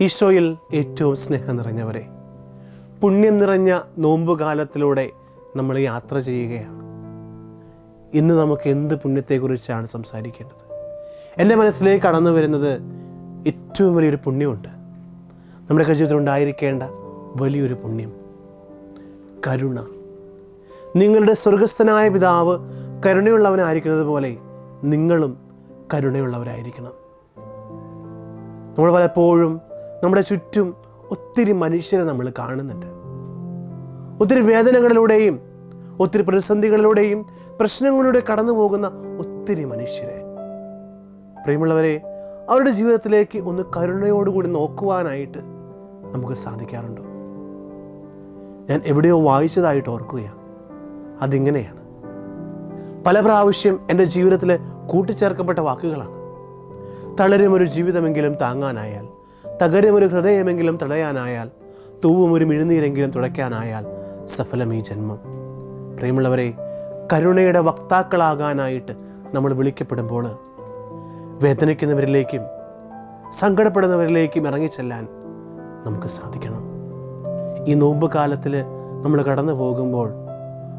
ഈശോയിൽ ഏറ്റവും സ്നേഹം നിറഞ്ഞവരെ. പുണ്യം നിറഞ്ഞ നോമ്പുകാലത്തിലൂടെ നമ്മൾ യാത്ര ചെയ്യുകയാണ്. ഇന്ന് നമുക്ക് എന്ത് പുണ്യത്തെക്കുറിച്ചാണ് സംസാരിക്കേണ്ടത്? എന്റെ മനസ്സിലേക്ക് കടന്നു വരുന്നത് ഏറ്റവും വലിയൊരു പുണ്യമുണ്ട്. നമ്മുടെ ജീവിതത്തിൽ ഉണ്ടായിരിക്കേണ്ട വലിയൊരു പുണ്യം. കരുണ. നിങ്ങളുടെ സ്വർഗസ്ഥനായ പിതാവ് കരുണയുള്ളവനായിരിക്കുന്നത് പോലെ നിങ്ങളും കരുണയുള്ളവരായിരിക്കണം. നമ്മൾ പലപ്പോഴും നമ്മുടെ ചുറ്റും ഒത്തിരി മനുഷ്യരെ നമ്മൾ കാണുന്നുണ്ട്. ഒത്തിരി വേദനകളിലൂടെയും ഒത്തിരി പ്രതിസന്ധികളിലൂടെയും പ്രശ്നങ്ങളിലൂടെ കടന്നു പോകുന്ന ഒത്തിരി മനുഷ്യരെ. പ്രിയമുള്ളവരെ അവരുടെ ജീവിതത്തിലേക്ക് ഒന്ന് കരുണയോടുകൂടി നോക്കുവാനായിട്ട് നമുക്ക് സാധിക്കാറുണ്ടോ. ഞാൻ എവിടെയോ വായിച്ചതായിട്ട് ഓർക്കുകയാണ്. അതിങ്ങനെയാണ്. പല പ്രാവശ്യം എന്റെ ജീവിതത്തിൽ കൂട്ടിച്ചേർക്കപ്പെട്ട വാക്കുകളാണ്. തളരുമൊരു ജീവിതമെങ്കിലും താങ്ങാനായാൽ തകരുമൊരു ഹൃദയമെങ്കിലും തടയാനായാൽ തൂവും ഒരു മിഴുന്നീരെങ്കിലും തുടയ്ക്കാനായാൽ സഫലം ഈ ജന്മം. പ്രിയമുള്ളവരെ കരുണയുടെ വക്താക്കളാകാനായിട്ട് നമ്മൾ വിളിക്കപ്പെടുമ്പോൾ വേദനിക്കുന്നവരിലേക്കും സങ്കടപ്പെടുന്നവരിലേക്കും ഇറങ്ങിച്ചെല്ലാൻ നമുക്ക് സാധിക്കണം. ഈ നോമ്പ് കാലത്തിൽ നമ്മൾ കടന്നു പോകുമ്പോൾ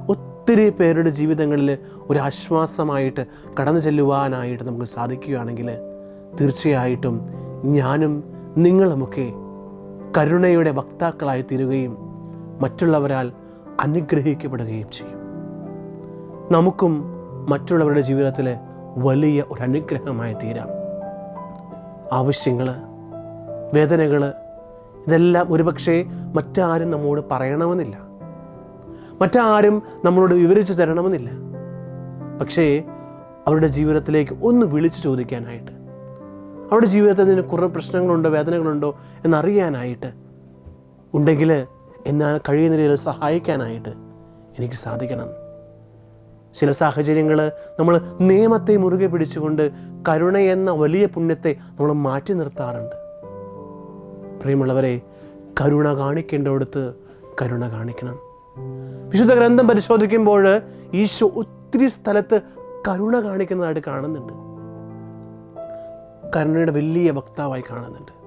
ഒത്തിരി പേരുടെ ജീവിതങ്ങളിൽ ഒരു ആശ്വാസമായിട്ട് കടന്നു ചെല്ലുവാനായിട്ട് നമുക്ക് സാധിക്കുകയാണെങ്കിൽ തീർച്ചയായിട്ടും ഞാനും നിങ്ങളുമൊക്കെ കരുണയുടെ വക്താക്കളായി തീരുകയും മറ്റുള്ളവരാൽ അനുഗ്രഹിക്കപ്പെടുകയും ചെയ്യും. നമുക്കും മറ്റുള്ളവരുടെ ജീവിതത്തിൽ വലിയ ഒരു അനുഗ്രഹമായി തീരാം. ആവശ്യങ്ങൾ വേദനകൾ ഇതെല്ലാം ഒരുപക്ഷെ മറ്റാരും നമ്മോട് പറയണമെന്നില്ല. മറ്റാരും നമ്മളോട് വിവരിച്ചു തരണമെന്നില്ല. പക്ഷേ അവരുടെ ജീവിതത്തിലേക്ക് ഒന്ന് വിളിച്ചു ചോദിക്കാനായിട്ട് അവരുടെ ജീവിതത്തിൽ നിന്ന് കുറേ പ്രശ്നങ്ങളുണ്ടോ വേദനകളുണ്ടോ എന്നറിയാനായിട്ട് ഉണ്ടെങ്കിൽ എന്നാൽ കഴിയുന്ന രീതിയിൽ സഹായിക്കാനായിട്ട് എനിക്ക് സാധിക്കണം. ചില സാഹചര്യങ്ങൾ നമ്മൾ നിയമത്തെ മുറുകെ പിടിച്ചുകൊണ്ട് കരുണ എന്ന വലിയ പുണ്യത്തെ നമ്മൾ മാറ്റി നിർത്താറുണ്ട്. പ്രിയമുള്ളവരെ കരുണ കാണിക്കേണ്ടടുത്ത് കരുണ കാണിക്കണം. വിശുദ്ധ ഗ്രന്ഥം പരിശോധിക്കുമ്പോൾ ഈശോ ഒത്തിരി സ്ഥലത്ത് കരുണ കാണിക്കുന്നതായിട്ട് കാണുന്നുണ്ട്. കരുണയുടെ വലിയ വക്താവായി കാണുന്നുണ്ട്.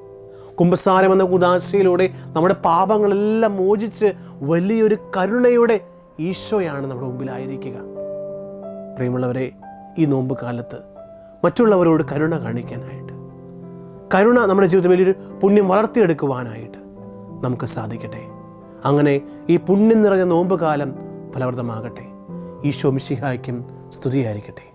കുംഭസാരം എന്ന ഉദാശയിലൂടെ നമ്മുടെ പാപങ്ങളെല്ലാം മോചിച്ച് വലിയൊരു കരുണയുടെ ഈശോയാണ് നമ്മുടെ മുമ്പിലായിരിക്കുക. പ്രിയമുള്ളവരെ ഈ നോമ്പ് കാലത്ത് മറ്റുള്ളവരോട് കരുണ കാണിക്കാനായിട്ട് കരുണ നമ്മുടെ ജീവിതത്തിൽ വലിയൊരു പുണ്യം വളർത്തിയെടുക്കുവാനായിട്ട് നമുക്ക് സാധിക്കട്ടെ. അങ്ങനെ ഈ പുണ്യം നിറഞ്ഞ നോമ്പ് കാലം ഫലപ്രദമാകട്ടെ. ഈശോ മിശിഹായ്ക്കും സ്തുതിയായിരിക്കട്ടെ.